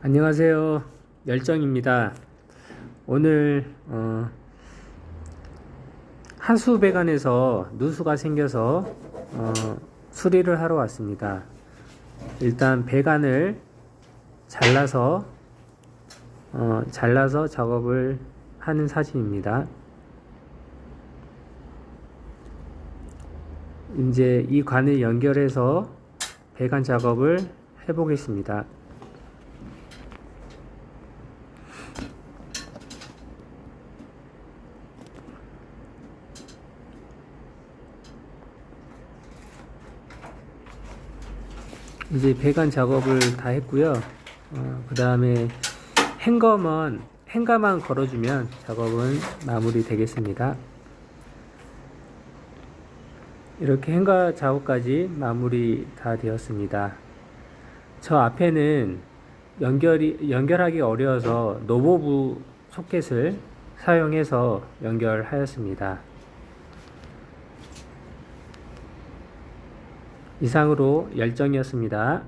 안녕하세요. 열정입니다. 오늘 어, 하수 배관에서 누수가 생겨서 어, 수리를 하러 왔습니다. 일단 배관을 잘라서 어, 잘라서 작업을 하는 사진입니다. 이제 이 관을 연결해서 배관 작업을 해보겠습니다. 이제 배관 작업을 다 했고요. 어, 그 다음에 행거만 행가만 걸어주면 작업은 마무리 되겠습니다. 이렇게 행가 작업까지 마무리 다 되었습니다. 저 앞에는 연결이 연결하기 어려워서 노보부 소켓을 사용해서 연결하였습니다. 이상으로 열정이었습니다.